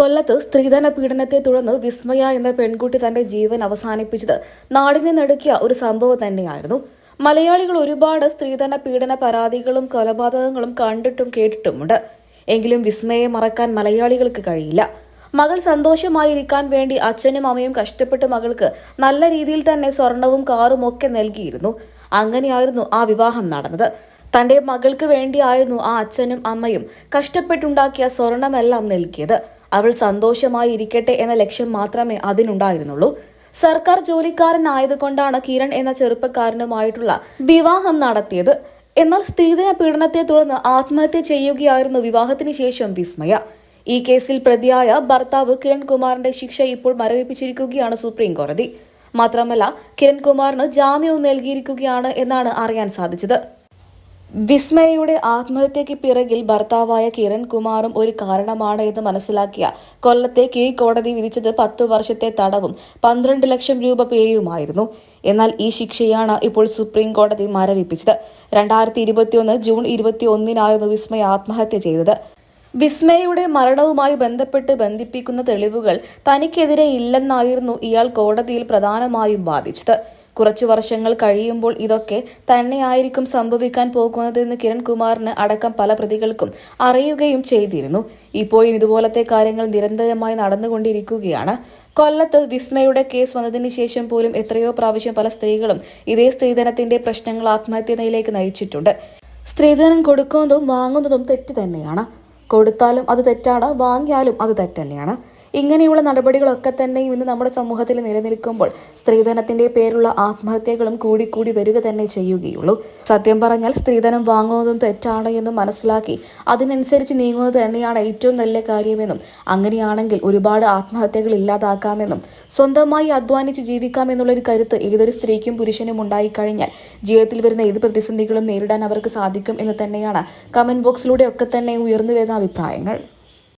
കൊല്ലത്ത് സ്ത്രീധന പീഡനത്തെ തുടർന്ന് വിസ്മയ എന്ന പെൺകുട്ടി തന്റെ ജീവൻ അവസാനിപ്പിച്ചത് നാടിനെ നടുക്കിയ ഒരു സംഭവം തന്നെയായിരുന്നു. മലയാളികൾ ഒരുപാട് സ്ത്രീധന പീഡന പരാതികളും കൊലപാതകങ്ങളും കണ്ടിട്ടും കേട്ടിട്ടുമുണ്ട്. എങ്കിലും വിസ്മയെ മറക്കാൻ മലയാളികൾക്ക് കഴിയില്ല. മകൾ സന്തോഷമായിരിക്കാൻ വേണ്ടി അച്ഛനും അമ്മയും കഷ്ടപ്പെട്ട് മകൾക്ക് നല്ല രീതിയിൽ തന്നെ സ്വർണവും കാറും ഒക്കെ നൽകിയിരുന്നു. അങ്ങനെയായിരുന്നു ആ വിവാഹം നടന്നത്. തന്റെ മകൾക്ക് വേണ്ടിയായിരുന്നു ആ അച്ഛനും അമ്മയും കഷ്ടപ്പെട്ടുണ്ടാക്കിയ സ്വർണമെല്ലാം നൽകിയത്. അവൾ സന്തോഷമായി ഇരിക്കട്ടെ എന്ന ലക്ഷ്യം മാത്രമേ അതിനുണ്ടായിരുന്നുള്ളൂ. സർക്കാർ ജോലിക്കാരനായതുകൊണ്ടാണ് കിരൺ എന്ന ചെറുപ്പക്കാരനുമായിട്ടുള്ള വിവാഹം നടത്തിയത്. എന്നാൽ സ്ത്രീധന പീഡനത്തെ തുടർന്ന് ആത്മഹത്യ ചെയ്യുകയായിരുന്നു വിവാഹത്തിന് ശേഷം വിസ്മയ. ഈ കേസിൽ പ്രതിയായ ഭർത്താവ് കിരൺകുമാറിന്റെ ശിക്ഷ ഇപ്പോൾ മരവിപ്പിച്ചിരിക്കുകയാണ് സുപ്രീം കോടതി. മാത്രമല്ല കിരൺകുമാറിന് ജാമ്യവും നൽകിയിരിക്കുകയാണ് എന്നാണ് അറിയാൻ സാധിച്ചത്. വിസ്മയയുടെ ആത്മഹത്യയ്ക്ക് പിറകിൽ ഭർത്താവായ കിരൺ കുമാറും ഒരു കാരണമാണ് എന്ന് മനസ്സിലാക്കിയ കൊല്ലത്തെ കീഴ്ക്കോടതി വിധിച്ചത് പത്തു വർഷത്തെ തടവും പന്ത്രണ്ട് ലക്ഷം രൂപ പേയുമായിരുന്നു എന്നാൽ ഈ ശിക്ഷയാണ് ഇപ്പോൾ സുപ്രീം കോടതി മരവിപ്പിച്ചത്. രണ്ടായിരത്തി ഇരുപത്തിയൊന്ന് ജൂൺ ഇരുപത്തി ഒന്നിനായിരുന്നു വിസ്മയ ആത്മഹത്യ ചെയ്തത്. വിസ്മയയുടെ മരണവുമായി ബന്ധപ്പെട്ട് ബന്ധിപ്പിക്കുന്ന തെളിവുകൾ തനിക്കെതിരെ ഇല്ലെന്നായിരുന്നു ഇയാൾ കോടതിയിൽ പ്രധാനമായും വാദിച്ചത്. കുറച്ചു വർഷങ്ങൾ കഴിയുമ്പോൾ ഇതൊക്കെ തന്നെയായിരിക്കും സംഭവിക്കാൻ പോകുന്നതെന്ന് കിരൺകുമാറിന് അടക്കം പല പ്രതികൾക്കും അറിയുകയും ചെയ്തിരുന്നു. ഇപ്പോഴും ഇതുപോലത്തെ കാര്യങ്ങൾ നിരന്തരമായി നടന്നുകൊണ്ടിരിക്കുകയാണ്. കൊല്ലത്ത് വിസ്മയുടെ കേസ് വന്നതിന് ശേഷം പോലും എത്രയോ പ്രാവശ്യം പല സ്ത്രീകളും ഇതേ സ്ത്രീധനത്തിന്റെ പ്രശ്നങ്ങൾ ആത്മഹത്യയിലേക്ക് നയിച്ചിട്ടുണ്ട്. സ്ത്രീധനം കൊടുക്കുന്നതും വാങ്ങുന്നതും തെറ്റ് തന്നെയാണ്. കൊടുത്താലും അത് തെറ്റാണ് വാങ്ങിയാലും അത് തെറ്റന്നെയാണ്. ഇങ്ങനെയുള്ള നടപടികളൊക്കെ തന്നെ ഇന്ന് നമ്മുടെ സമൂഹത്തിൽ നിലനിൽക്കുമ്പോൾ സ്ത്രീധനത്തിന്റെ പേരുള്ള ആത്മഹത്യകളും കൂടിക്കൂടി കൂടി വരിക തന്നെ ചെയ്യുകയുള്ളൂ. സത്യം പറഞ്ഞാൽ സ്ത്രീധനം വാങ്ങുന്നതും തെറ്റാണ് എന്നും മനസ്സിലാക്കി അതിനനുസരിച്ച് നീങ്ങുന്നത് തന്നെയാണ് ഏറ്റവും നല്ല കാര്യമെന്നും അങ്ങനെയാണെങ്കിൽ ഒരുപാട് ആത്മഹത്യകൾ ഇല്ലാതാക്കാമെന്നും സ്വന്തമായി അധ്വാനിച്ച് ജീവിക്കാമെന്നുള്ളൊരു കരുത്ത് ഏതൊരു സ്ത്രീക്കും പുരുഷനും ഉണ്ടായിക്കഴിഞ്ഞാൽ ജീവിതത്തിൽ വരുന്ന ഏത് പ്രതിസന്ധികളും നേരിടാൻ അവർക്ക് സാധിക്കും എന്ന് തന്നെയാണ് കമന്റ് ബോക്സിലൂടെ ഒക്കെ തന്നെ ഉയർന്നു വരുന്ന അഭിപ്രായങ്ങൾ.